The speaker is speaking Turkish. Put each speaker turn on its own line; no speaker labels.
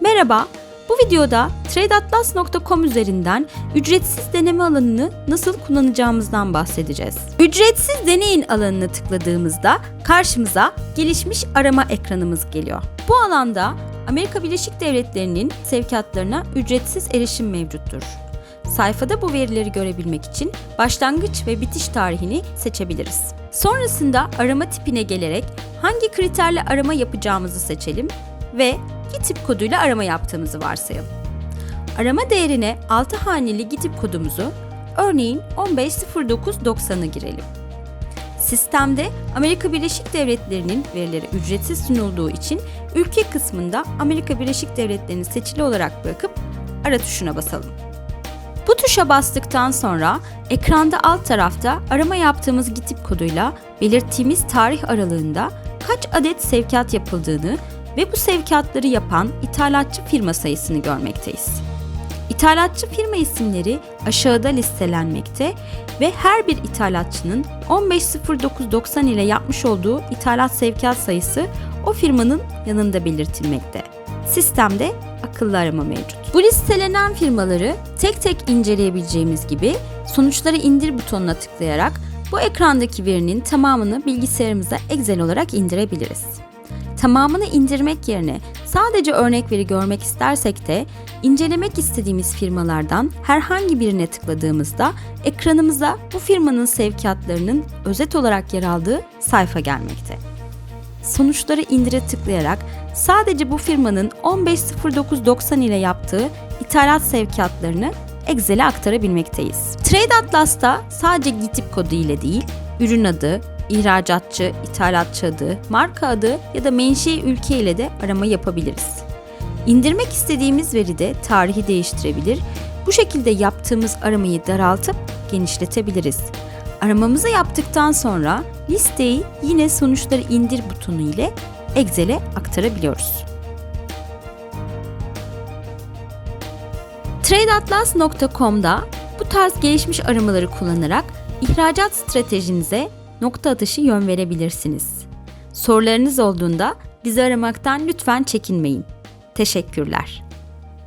Merhaba, bu videoda tradeatlas.com üzerinden ücretsiz deneme alanını nasıl kullanacağımızdan bahsedeceğiz. Ücretsiz deneyin alanını tıkladığımızda karşımıza gelişmiş arama ekranımız geliyor. Bu alanda Amerika Birleşik Devletleri'nin sevkiyatlarına ücretsiz erişim mevcuttur. Sayfada bu verileri görebilmek için başlangıç ve bitiş tarihini seçebiliriz. Sonrasında arama tipine gelerek hangi kriterle arama yapacağımızı seçelim ve GİTİP koduyla arama yaptığımızı varsayalım. Arama değerine 6 haneli GİTİP kodumuzu örneğin 150990'ı girelim. Sistemde Amerika Birleşik Devletleri'nin verileri ücretsiz sunulduğu için ülke kısmında Amerika Birleşik Devletleri'ni seçili olarak bırakıp ara tuşuna basalım. Bu tuşa bastıktan sonra ekranda alt tarafta arama yaptığımız GİTİP koduyla belirttiğimiz tarih aralığında kaç adet sevkiyat yapıldığını ve bu sevkiyatları yapan ithalatçı firma sayısını görmekteyiz. İthalatçı firma isimleri aşağıda listelenmekte ve her bir ithalatçının 150990 ile yapmış olduğu ithalat sevkiyat sayısı o firmanın yanında belirtilmekte. Sistemde akıllı arama mevcut. Bu listelenen firmaları tek tek inceleyebileceğimiz gibi sonuçları indir butonuna tıklayarak bu ekrandaki verinin tamamını bilgisayarımıza Excel olarak indirebiliriz. Tamamını indirmek yerine sadece örnek veri görmek istersek de incelemek istediğimiz firmalardan herhangi birine tıkladığımızda ekranımıza bu firmanın sevkiyatlarının özet olarak yer aldığı sayfa gelmekte. Sonuçları indire tıklayarak sadece bu firmanın 150990 ile yaptığı ithalat sevkiyatlarını Excel'e aktarabilmekteyiz. Trade Atlas'ta sadece GİTİP kodu ile değil, ürün adı, ihracatçı, ithalatçı adı, marka adı ya da menşei ülke ile de arama yapabiliriz. İndirmek istediğimiz veride tarihi değiştirebilir, bu şekilde yaptığımız aramayı daraltıp genişletebiliriz. Aramamızı yaptıktan sonra listeyi yine sonuçları indir butonu ile Excel'e aktarabiliyoruz. TradeAtlas.com'da bu tarz gelişmiş aramaları kullanarak ihracat stratejinize nokta atışı yön verebilirsiniz. Sorularınız olduğunda bizi aramaktan lütfen çekinmeyin. Teşekkürler.